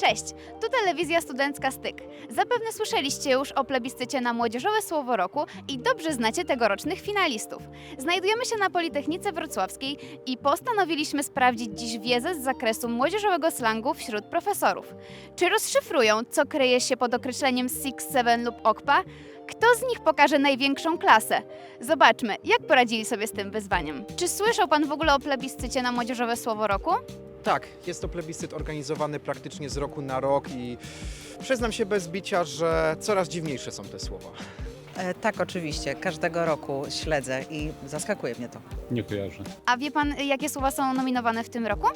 Cześć, tu telewizja studencka Styk. Zapewne słyszeliście już o plebiscycie na Młodzieżowe Słowo Roku i dobrze znacie tegorocznych finalistów. Znajdujemy się na Politechnice Wrocławskiej i postanowiliśmy sprawdzić dziś wiedzę z zakresu młodzieżowego slangu wśród profesorów. Czy rozszyfrują, co kryje się pod określeniem Six, Seven lub OKPA? Kto z nich pokaże największą klasę? Zobaczmy, jak poradzili sobie z tym wyzwaniem. Czy słyszał Pan w ogóle o plebiscycie na Młodzieżowe Słowo Roku? Tak, jest to plebiscyt organizowany praktycznie z roku na rok i przyznam się bez bicia, że coraz dziwniejsze są te słowa. E, Tak, oczywiście. Każdego roku śledzę i zaskakuje mnie to. Nie kojarzę. A wie pan, jakie słowa są nominowane w tym roku?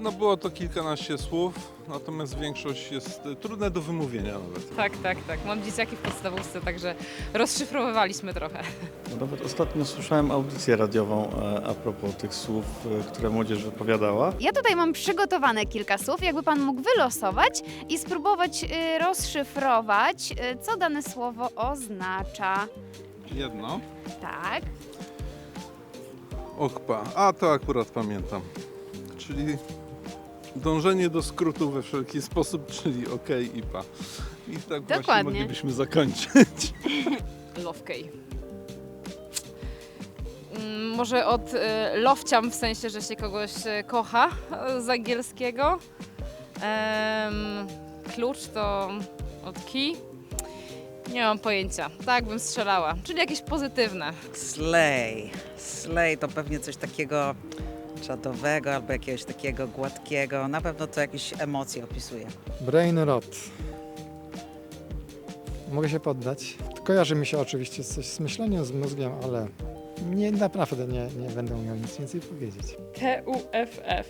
No było to kilkanaście słów, natomiast większość jest e, trudne do wymówienia nawet. Tak, tak, tak. Mam dzieciaki w podstawówce, także rozszyfrowywaliśmy trochę. No Nawet ostatnio słyszałem audycję radiową e, a propos tych słów, e, które młodzież wypowiadała. Ja tutaj mam przygotowane kilka słów, jakby pan mógł wylosować i spróbować rozszyfrować, co dane słowo oznacza. Jedno. Tak. OKPA. A to akurat pamiętam. Czyli dążenie do skrótu we wszelki sposób, czyli OK i PA. I tak właśnie Dokładnie. moglibyśmy zakończyć. Love K. Mm, Może od y, lowciam, w sensie, że się kogoś y, kocha y, z angielskiego. Em, klucz to od key. Nie mam pojęcia. Tak bym strzelała. Czyli jakieś pozytywne. Slay. Slay to pewnie coś takiego czadowego albo jakiegoś takiego gładkiego. Na pewno to jakieś emocje opisuje. Brain rot. Mogę się poddać. Kojarzy mi się oczywiście coś z myśleniem, z mózgiem, ale nie, naprawdę nie, nie będę umiał nic więcej powiedzieć. T-U-F-F.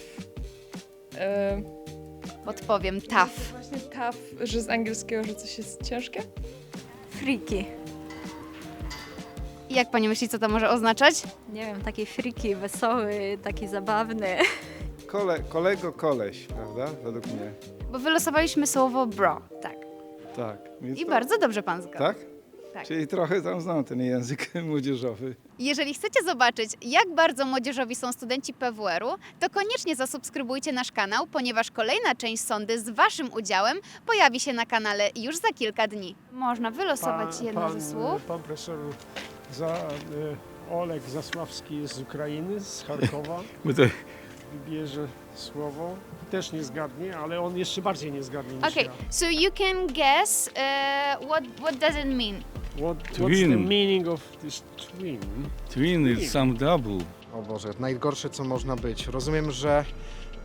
Podpowiem tough. Właśnie tough, że z angielskiego, że coś jest ciężkie? Friki. I Jak pani myśli, co to może oznaczać? Nie wiem, taki friki, wesoły, taki zabawny. Kole, kolego koleś, prawda? Według mnie. Bo wylosowaliśmy słowo bro. Tak. Tak. Więc I to- bardzo dobrze pan zgadł. Tak? Tak. Czyli trochę tam znam ten język młodzieżowy. Jeżeli chcecie zobaczyć, jak bardzo młodzieżowi są studenci PWR-u, to koniecznie zasubskrybujcie nasz kanał, ponieważ kolejna część sądy z Waszym udziałem pojawi się na kanale już za kilka dni. Można wylosować jedno ze słów. Pan profesor za, e, Oleg Zasławski jest z Ukrainy, z Charkowa. Wybierze słowo. Też nie zgadnie, ale on jeszcze bardziej nie zgadnie niż Okay, ja. so you can guess uh, what what does it mean? What, what's the Twin. meaning of this twin? Twin is some double. O Boże, najgorsze co można być. Rozumiem, że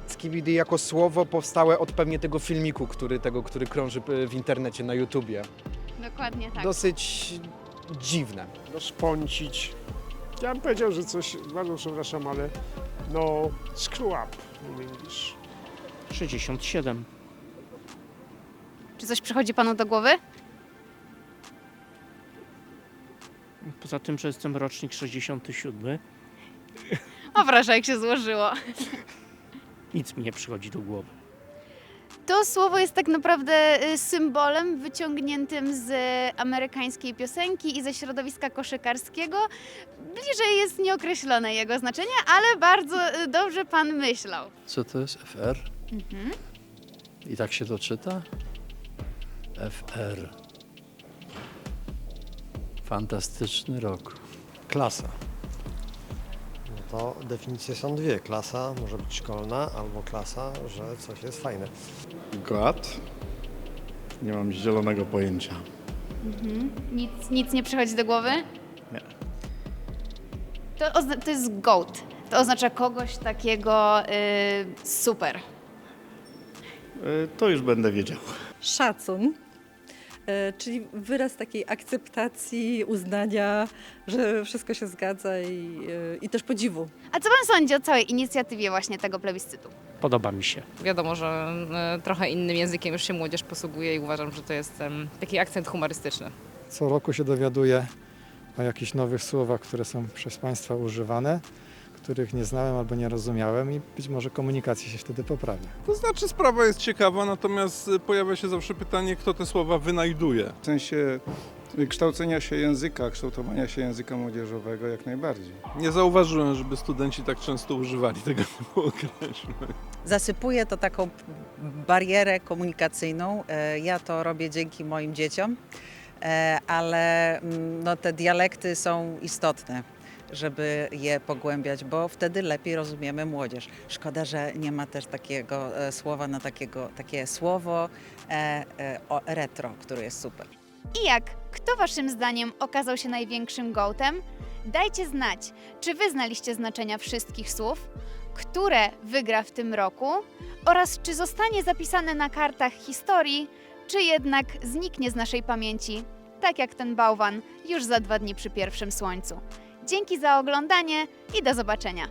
skibidi jako słowo powstałe od pewnie tego filmiku, który, tego, który krąży e, w internecie na YouTubie. Dokładnie tak. Dosyć dziwne. Rozpącić. Ja bym powiedział, że coś, bardzo przepraszam, ale no screw up in English. 67. Czy coś przychodzi panu do głowy? Poza tym, że jestem rocznik 67, O proszę, jak się złożyło. nic mi nie przychodzi do głowy. To słowo jest tak naprawdę y, symbolem wyciągniętym z amerykańskiej piosenki i ze środowiska koszykarskiego. Bliżej jest nieokreślone jego znaczenie, ale bardzo y, dobrze pan myślał. Co to jest FR? Mhm. I tak się to czyta? FR. Fantastyczny rok. Klasa. To definicje są dwie. Klasa może być szkolna albo klasa, że coś jest fajne. God? Nie mam zielonego pojęcia. Nic, nic nie przychodzi do głowy? Nie. To, ozna- to jest goat. To oznacza kogoś takiego y, super. E, To już będę wiedział. Szacun, czyli wyraz takiej akceptacji, uznania, że wszystko się zgadza i, e, i też podziwu. A co pan sądzi o całej inicjatywie właśnie tego plebiscytu? Podoba mi się. Wiadomo, że y, trochę innym językiem już się młodzież posługuje i uważam, że to jest taki akcent humorystyczny. Co roku się dowiaduję o jakichś nowych słowach, które są przez Państwa używane, których nie znałem albo nie rozumiałem i być może komunikacja się wtedy poprawia. To znaczy sprawa jest ciekawa, natomiast e, pojawia się zawsze pytanie, kto te słowa wynajduje. W sensie Kształcenia się języka, kształtowania się języka młodzieżowego jak najbardziej. Nie zauważyłem, żeby studenci tak często używali tego typu określeń. Zasypuje to taką barierę komunikacyjną. E, Ja to robię dzięki moim dzieciom, e, ale mm, no, te dialekty są istotne, żeby je pogłębiać, bo wtedy lepiej rozumiemy młodzież. Szkoda, że nie ma też takiego e, słowa na takiego, takie słowo e, e, retro, które jest super. I jak? Kto waszym zdaniem okazał się największym gołtem? Dajcie znać, czy wy znaliście znaczenia wszystkich słów, które wygra w tym roku oraz czy zostanie zapisane na kartach historii, czy jednak zniknie z naszej pamięci, tak jak ten bałwan już za dwa dni przy pierwszym słońcu. Dzięki za oglądanie i do zobaczenia.